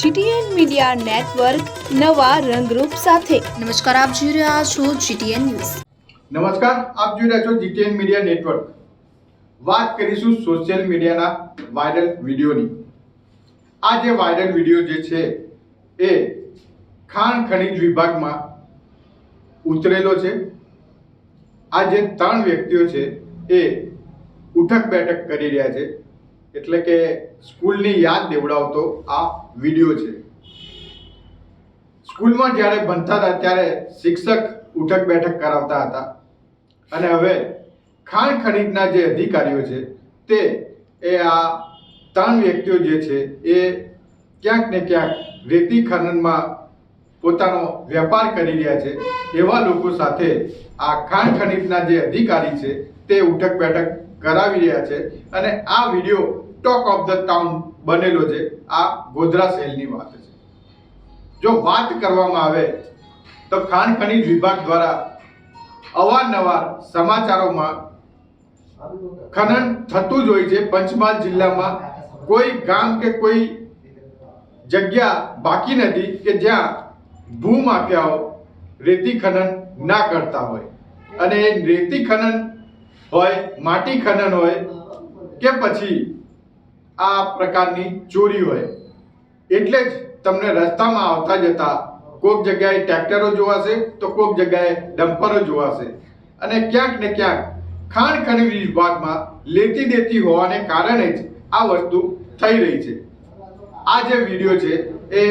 GTN media network નવા રંગરૂપ સાથે. નમસ્કાર આપ જોઈ રહ્યા છો જીટીએન ન્યૂઝ. નમસ્કાર આપ જોઈ રહ્યા છો જીટીએન મીડિયા નેટવર્ક. વાત કરીશું સોશિયલ મીડિયાના વાયરલ વિડીયોની. આ જે વાયરલ વીડિયો જે છે એ ખાણ ખનિજ વિભાગમાં ઉતરેલો છે. આ જે ત્રણ વ્યક્તિઓ છે એ ઉઠક બેઠક કરી રહ્યા છે. એટલે કે સ્કૂલની યાદ દેવડાવતો આ વીડિયો છે. સ્કૂલમાં જ્યારે ભણતા હતા ત્યારે શિક્ષક ઉઠક બેઠક કરાવતા હતા. અને હવે ખાણ ખનીજના જે અધિકારીઓ છે તે એ આ ત્રણ વ્યક્તિઓ જે છે એ ક્યાંક ને ક્યાંક રેતી ખનનમાં પોતાનો વેપાર કરી રહ્યા છે. એવા લોકો સાથે આ ખાણ ખનીજના જે અધિકારી છે તે ઉઠક બેઠક કરાવી રહ્યા છે. અને આ video talk of the town બનેલો છે, આ ગોધરા શહેરની વાત છે. જો વાત કરવામાં આવે, તો ખાણ ખનીજ વિભાગ દ્વારા અવારનવાર સમાચારોમાં ખનન થતું જ હોય છે. પંચમહાલ જિલ્લામાં કોઈ ગામ કે કોઈ જગ્યા બાકી નથી કે જ્યાં ભૂમાફિયાઓ રેતી ખનન ના કરતા હોય. અને એ રેતી ખનન હોય, માટી ખનન હોય કે પછી આ પ્રકારની ચોરી હોય. એટલે જ તમને રસ્તામાં આવતા જતા કોઈક જગ્યાએ ટ્રેક્ટરો જોવાશે તો કોઈક જગ્યાએ ડમ્પરો જોવાશે અને ક્યાંક ને ક્યાંક ખાણ ખનીજ વિભાગમાં લેતી દેતી હોવાને કારણે જ આ વસ્તુ થઈ રહી છે. આ જે વીડિયો છે એ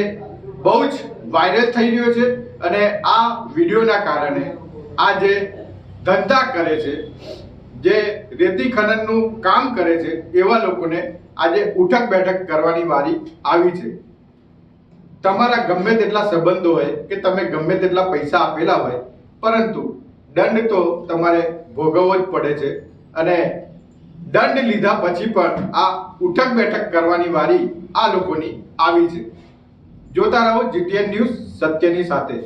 બહુ જ વાયરલ થઈ રહ્યો છે અને આ વિડીયોના કારણે આ જે ધંધા કરે છે જે રેતી ખનનનું કામ કરે છે, એવા લોકોને આજે ઉઠક બેઠક કરવાની વારી આવી છે. તમારા ગમે તેટલા સંબંધો હોય કે તમે ગમે તેટલા પૈસા આપેલા હોય, પરંતુ દંડ તો તમારે ભોગવવો જ પડે છે અને દંડ લીધા પછી પણ આ ઉઠક બેઠક કરવાની વારી આ લોકોની આવી છે. જોતા રહો જીટીએન ન્યૂઝ સત્યની સાથે.